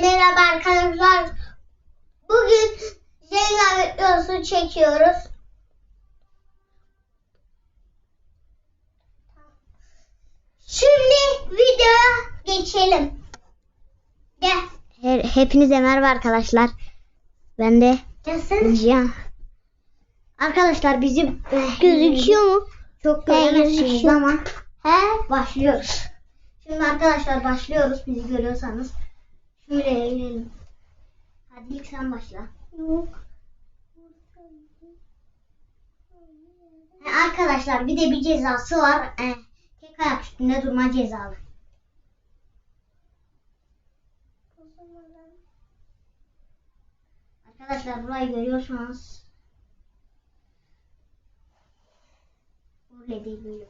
merhaba arkadaşlar. Bugün Jenga videosu çekiyoruz. Şimdi videoya geçelim. Gel. Her, hepinize merhaba arkadaşlar. Ben de Gelsene. Cihan. Arkadaşlar bizim Gözüküyor mu? çok göremezsiniz gözüküyor. ama He? başlıyoruz. Şimdi arkadaşlar başlıyoruz bizi görüyorsanız. Şöyle eğilelim. Hadi ilk sen başla. Yok. Arkadaşlar bir de bir cezası var. E, tek ayak üstünde durma cezalı. Arkadaşlar burayı görüyorsanız böyle değil böyle.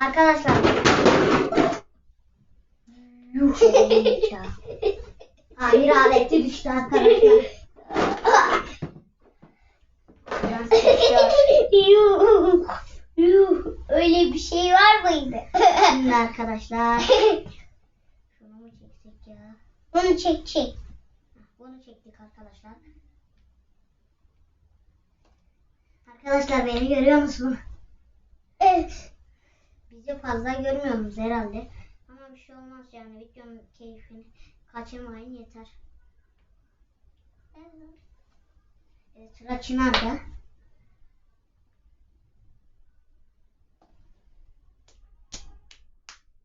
Arkadaşlar Yuh. Hayır aleti düştü arkadaşlar. Yuh. Yuh. Öyle bir şey var mıydı? Şimdi arkadaşlar şunu mu çeksek ya? Bunu çek çek. Bunu çektik arkadaşlar. Arkadaşlar beni görüyor musunuz? Evet. Bizi fazla görmüyorsunuz herhalde. Ama bir şey olmaz yani videonun keyfini kaçırmayın yeter. Evet, sıra Çınar'da.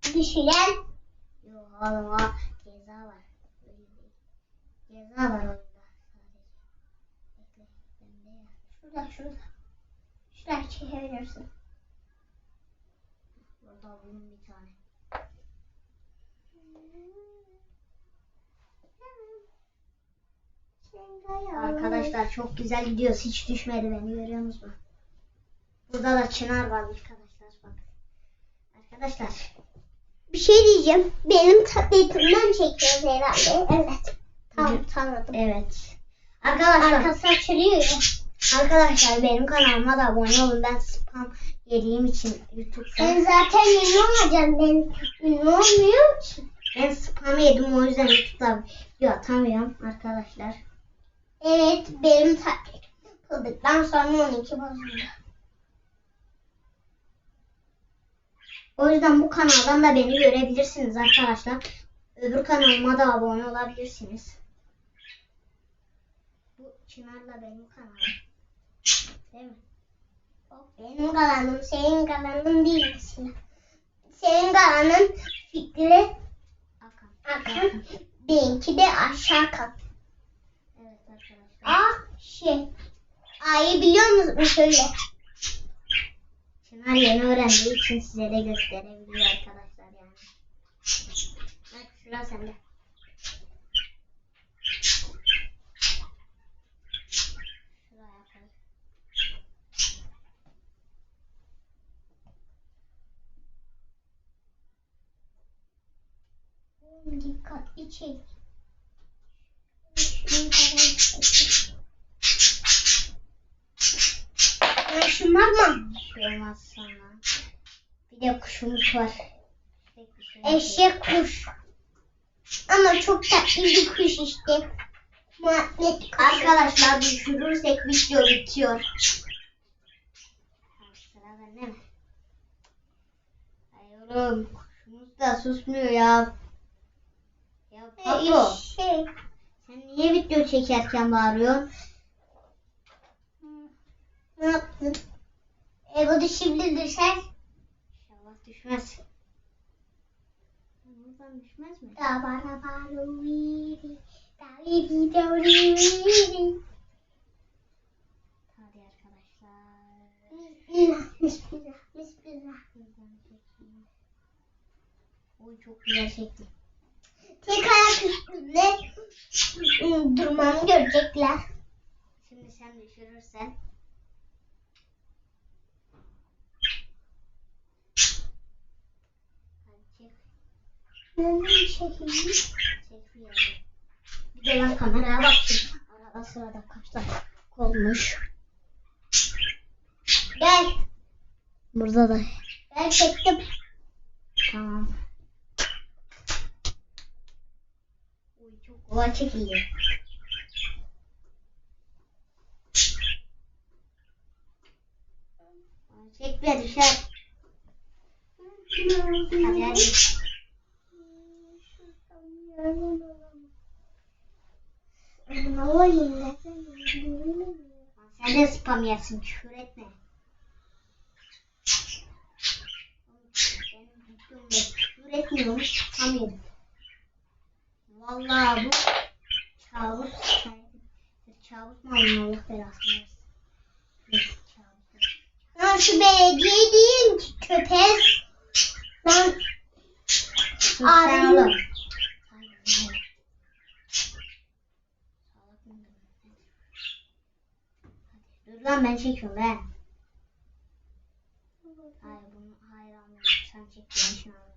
Düşüren. Yok oğlum o ceza var. Ceza var oyunda sadece. Bekle. Ya. Şurada şurada. Şuraya Burada bunun bir tane. Arkadaşlar çok güzel gidiyoruz. Hiç düşmedi beni görüyor musunuz? Burada da çınar var arkadaşlar bak. Arkadaşlar Bir şey diyeceğim. Benim tabletimden çekiyoruz herhalde. Evet. Tamam tanıdım. evet. Arkadaşlar Arkası açılıyor ya. arkadaşlar benim kanalıma da abone olun. Ben spam yediğim için YouTube'da. Ben zaten ünlü olacağım. Ben ünlü olmuyorum ki. Ben spam yedim o yüzden YouTube'da video atamıyorum arkadaşlar. Evet benim tabletim yapıldıktan sonra 12 bozuldu. O yüzden bu kanaldan da beni görebilirsiniz arkadaşlar. Öbür kanalıma da abone olabilirsiniz. Bu Çınar'la benim kanalım. Değil mi? Benim kanalım, senin kanalın değil mesela. Senin kanalın fikri Akan. Akan, benimki de aşağı kat. Evet arkadaşlar. Ah şey. A'yı biliyor musun şöyle? Çınar yeni öğrendiği için size de gösterebiliyor arkadaşlar yani. Bak sıra sende. Dikkatli çek. Ya şunlar mı? Şey olmaz sana. Bir de kuşumuz var. Eşek kuş. Ama çok tatlı bir kuş işte. Muhabbet kuşu. Arkadaşlar düşürürsek video bitiyor. Sıra bende mi? Ay oğlum kuşumuz da susmuyor ya. Ya Pablo Şey. sen niye video çekerken bağırıyorsun? Ne yaptın? E bu da şimdi düşer. İnşallah düşmez. Buradan düşmez mi? Da bara bara viri. Da viri da viri. Hadi arkadaşlar. Bismillah, bismillah, bismillah. Oy çok güzel çektim. Tek ayak üstünde durmamı görecekler. Şimdi sen düşürürsen. Neden çekeyim? Çekiyorum. Bir de ben kameraya bakayım. Arada sırada kaç dakika olmuş. Gel. Burada da Ben çektim. tamam. Çok kolay çekildi. Çekme düşer. Hadi hadi. Ne olayım? Sen de spam yersin küfür etme. Benim videomda küfür etmiyorum spam yedim. Vallahi bu kabus kabus mu Allah belasını versin. Kabus. Nasıl belediye değil ki köpek? Lan oğlum. Dur lan ben çekiyorum ben. Hayır bunu hayır anlıyorum. Sen çekiyorsun şu an.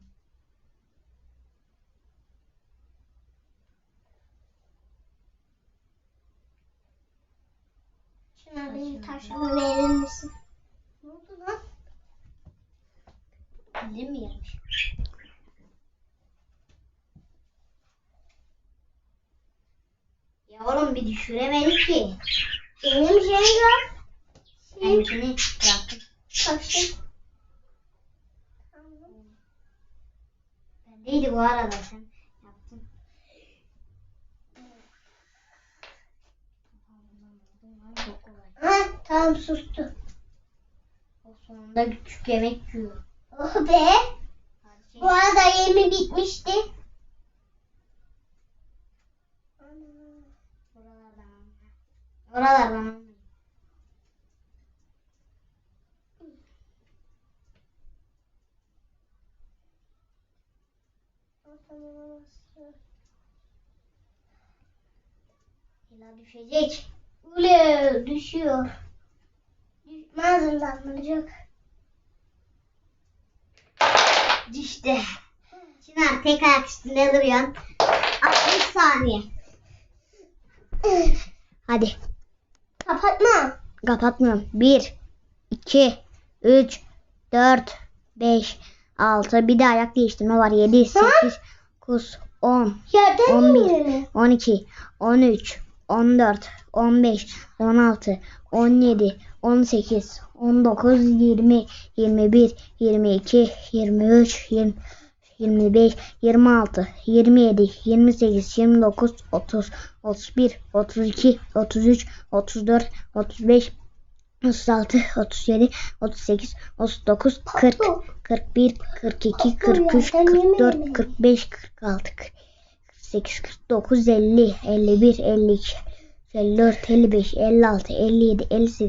Şuna benim taşımı verir misin? Ne oldu lan? Elim mi gelmiş? Ya oğlum bir düşüremedik ki. Benim şey yok. Benimkini bıraktım. taşım. Bendeydi bu arada sen yaptın. Çok kolay. Tamam sustu. O sonunda küçük yemek yiyor. Oh be. Çek. Bu arada yemi bitmişti. Oralardan alma. Ela düşecek. Ule düşüyor. Damlacık. Düştü. Çınar tek ayak üstünde duruyorsun. 60 saniye. Hadi. Kapatma. Kapatmıyorum. 1, 2, 3, 4, 5, 6. Bir de ayak değiştirme var. 7, 8, 9, 10, Yerden 11, mi yürü? 12, 13, 14, 15, 16, 17, 18, 19, 20, 21, 22, 23, 20, 25, 26, 27, 28, 29, 30, 31, 32, 33, 34, 35, 36, 37, 38, 39, 40, 41, 42, 43, 44, 45, 46, 48, 49, 50, 51, 52, 54, 55, 56, 57, 58,